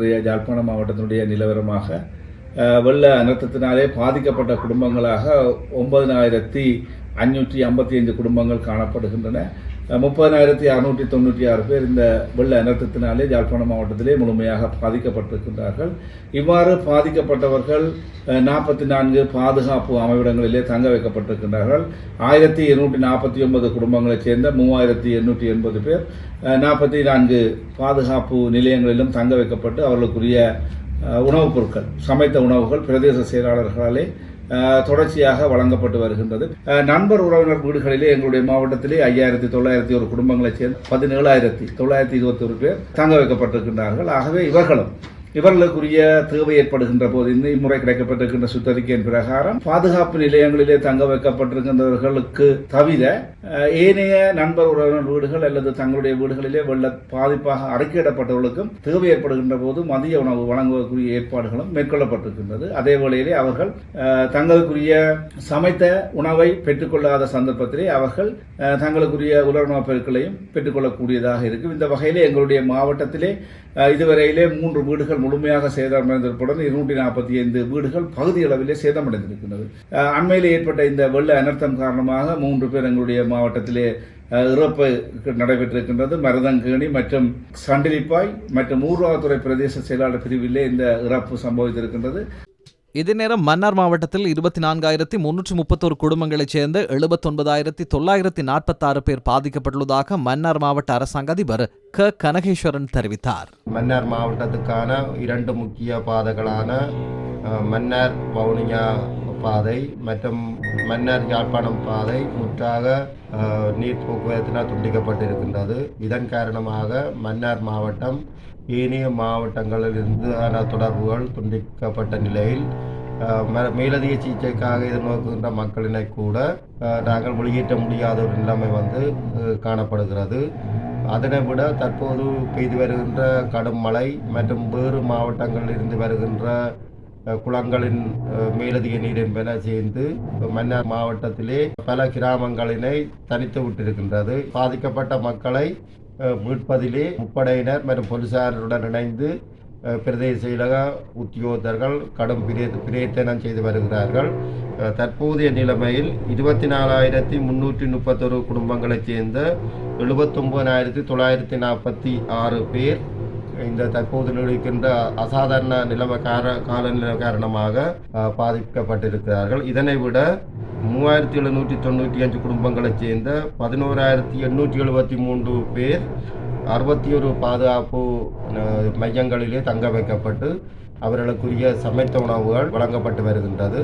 இன்றைய ஜாழ்ப்பாண மாவட்டத்தினுடைய நிலவரமாக வெள்ள அனர்த்தத்தினாலே பாதிக்கப்பட்ட குடும்பங்களாக ஒன்பதினாயிரத்தி அஞ்சூற்றி ஐம்பத்தி ஐந்து குடும்பங்கள் காணப்படுகின்றன. முப்பதினாயிரத்தி அறுநூற்றி தொண்ணூற்றி ஆறு பேர் இந்த வெள்ள அனர்த்தத்தினாலே யாழ்ப்பாணம் மாவட்டத்திலே முழுமையாக பாதிக்கப்பட்டிருக்கின்றார்கள். இவ்வாறு பாதிக்கப்பட்டவர்கள் நாற்பத்தி நான்கு பாதுகாப்பு அமைவிடங்களிலே தங்க வைக்கப்பட்டிருக்கின்றார்கள். ஆயிரத்தி இருநூற்றி நாற்பத்தி ஒன்பது குடும்பங்களைச் சேர்ந்த மூவாயிரத்தி எண்ணூற்றி எண்பது பேர் நாற்பத்தி நான்கு பாதுகாப்பு நிலையங்களிலும் தங்க வைக்கப்பட்டு அவர்களுக்குரிய உணவுப் பொருட்கள் சமைத்த உணவுகள் பிரதேச செயலாளர்களாலே தொடர்ச்சியாக வழங்கப்பட்டு வருகின்றது. நண்பர் உறவினர் வீடுகளிலே எங்களுடைய மாவட்டத்திலே ஐயாயிரத்தி தொள்ளாயிரத்தி ஒரு குடும்பங்களைச் சேர்ந்த பதினேழாயிரத்தி தொள்ளாயிரத்தி இருபத்தி ஒரு பேர் தங்க வைக்கப்பட்டிருக்கின்றார்கள். ஆகவே இவர்களும் இவர்களுக்குரிய தேவை ஏற்படுகின்ற போது இந்த இம்முறை கிடைக்கப்பட்டிருக்கின்ற சுத்தறிக்கையின் பிரகாரம் பாதுகாப்பு நிலையங்களிலே தங்க வைக்கப்பட்டிருக்கின்றவர்களுக்கு தவிர ஏனைய நண்பர் உறவினர் வீடுகள் அல்லது தங்களுடைய வீடுகளிலே வெள்ள பாதிப்பாக அறிக்கையிடப்பட்டவர்களுக்கும் தேவை ஏற்படுகின்ற போது மதிய உணவு வழங்குவதற்குரிய ஏற்பாடுகளும் மேற்கொள்ளப்பட்டிருக்கின்றது. அதே வேளையிலே அவர்கள் தங்களுக்குரிய சமைத்த உணவை பெற்றுக்கொள்ளாத சந்தர்ப்பத்திலே அவர்கள் தங்களுக்குரிய உலர்ணப் பொருட்களையும் பெற்றுக்கொள்ளக்கூடியதாக இருக்கும். இந்த வகையிலே எங்களுடைய மாவட்டத்திலே இதுவரையிலே மூன்று வீடுகள் முழுமையாக சேதமடைந்திருப்பதுடன் இருநூற்றி நாற்பத்தி ஐந்து வீடுகள் பகுதி அளவிலே சேதமடைந்திருக்கின்றது. அண்மையில் ஏற்பட்ட இந்த வெள்ள அனர்த்தம் காரணமாக மூன்று பேர் எங்களுடைய மாவட்டத்திலே இறப்பு நடைபெற்றிருக்கின்றது. மருதங்கேணி மற்றும் சண்டிலிப்பாய் மற்றும் ஊர்வலத்துறை பிரதேச செயலாளர் பிரிவிலே இந்த இறப்பு சம்பவித்திருக்கின்றது. இதே நேரம் மன்னார் மாவட்டத்தில் இருபத்தி நான்காயிரத்தி முன்னூற்றி முப்பத்தோரு குடும்பங்களைச் சேர்ந்த எழுபத்தொன்பதாயிரத்தி தொள்ளாயிரத்தி நாற்பத்தாறு பேர் பாதிக்கப்பட்டுள்ளதாக மன்னார் மாவட்ட அரசாங்க அதிபர் க. கனகேஸ்வரன் தெரிவித்தார். மன்னார் மாவட்டத்துக்கான இரண்டு முக்கிய பாதைகளான மன்னார் வவுனியா பாதை மற்றும் மன்னார் யாழ்ப்பாணம் பாதை முற்றாக நீர் போக்குவரத்தினால் துண்டிக்கப்பட்டிருக்கின்றது. இதன் காரணமாக மன்னார் மாவட்டம் ஏனைய ஆன தொடர்புகள் துண்டிக்கப்பட்ட நிலையில் மேலதிக சிகிச்சைக்காக எதிர்நோக்குகின்ற மக்களினை கூட நாங்கள் வெளியேற்ற முடியாத ஒரு நிலைமை வந்து காணப்படுகிறது. அதனை விட தற்போது பெய்து வருகின்ற கடும் மழை மற்றும் வேறு மாவட்டங்களில் இருந்து வருகின்ற குளங்களின் மேலதிக நீர் என்பன சேர்ந்து மன்னார் மாவட்டத்திலே பல கிராமங்களினை தனித்து விட்டிருக்கின்றது. பாதிக்கப்பட்ட மக்களை மீட்பதிலே முப்படையினர் மற்றும் போலீசாருடன் இணைந்து பிரதேச செயலக உத்தியோகத்தர்கள் கடும் பிரே பிரயத்தனம் செய்து வருகிறார்கள். தற்போதைய நிலைமையில் இருபத்தி நாலாயிரத்தி முன்னூற்றி முப்பத்தொரு குடும்பங்களைச் சேர்ந்த எழுபத்தொம்பதாயிரத்தி தொள்ளாயிரத்தி நாற்பத்தி ஆறு பேர் இந்த தற்போது நீடிக்கின்ற அசாதாரண நிலைமை கார காலநிலை காரணமாக பாதிக்கப்பட்டிருக்கிறார்கள். இதனை விட மூவாயிரத்தி எழுநூற்றி தொண்ணூற்றி அஞ்சு குடும்பங்களைச் சேர்ந்த பதினோராயிரத்தி எண்ணூற்றி எழுபத்தி மூன்று பேர் அறுபத்தி ஒரு பாதுகாப்பு மையங்களிலே தங்க வைக்கப்பட்டு அவர்களுக்குரிய சமைத்த உணவுகள் வழங்கப்பட்டு வருகின்றது.